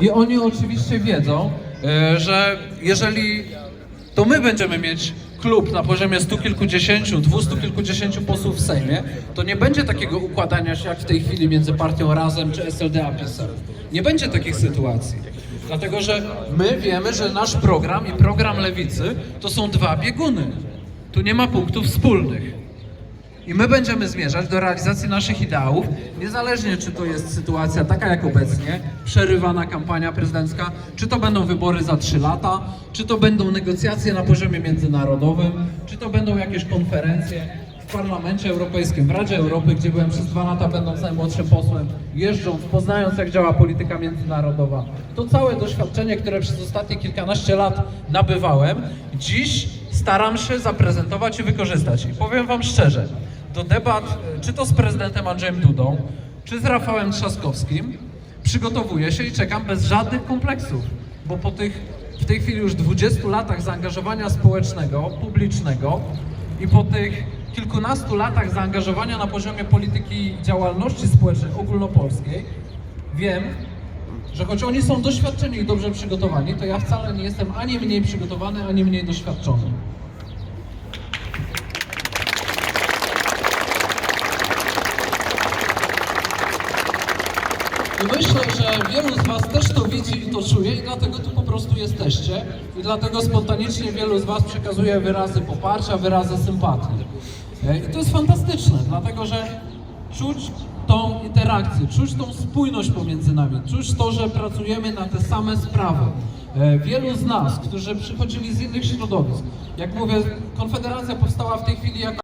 I oni oczywiście wiedzą, e, że jeżeli to my będziemy mieć klub na poziomie stu kilkudziesięciu, dwustu kilkudziesięciu posłów w Sejmie, to nie będzie takiego układania się jak w tej chwili między partią Razem czy SLD a PSL. Nie będzie takich sytuacji. Dlatego, że my wiemy, że nasz program i program Lewicy to są dwa bieguny. Tu nie ma punktów wspólnych. I my będziemy zmierzać do realizacji naszych ideałów, niezależnie czy to jest sytuacja taka jak obecnie, przerywana kampania prezydencka, czy to będą wybory za trzy lata, czy to będą negocjacje na poziomie międzynarodowym, czy to będą jakieś konferencje w Parlamencie Europejskim, w Radzie Europy, gdzie byłem przez dwa lata będąc najmłodszym posłem, jeżdżąc, poznając jak działa polityka międzynarodowa. To całe doświadczenie, które przez ostatnie kilkanaście lat nabywałem, dziś staram się zaprezentować i wykorzystać. I powiem Wam szczerze, do debat, czy to z prezydentem Andrzejem Dudą, czy z Rafałem Trzaskowskim, przygotowuję się i czekam bez żadnych kompleksów, bo po tych w tej chwili już 20 latach zaangażowania społecznego, publicznego i po tych kilkunastu latach zaangażowania na poziomie polityki działalności społecznej ogólnopolskiej, wiem, że choć oni są doświadczeni i dobrze przygotowani, to ja wcale nie jestem ani mniej przygotowany, ani mniej doświadczony. I myślę, że wielu z Was też to widzi i to czuje i dlatego tu po prostu jesteście i dlatego spontanicznie wielu z Was przekazuje wyrazy poparcia, wyrazy sympatii. E, I to jest fantastyczne, dlatego że czuć tą interakcję, czuć tą spójność pomiędzy nami, czuć to, że pracujemy na te same sprawy. E, Wielu z nas, którzy przychodzili z innych środowisk, jak mówię, Konfederacja powstała w tej chwili jako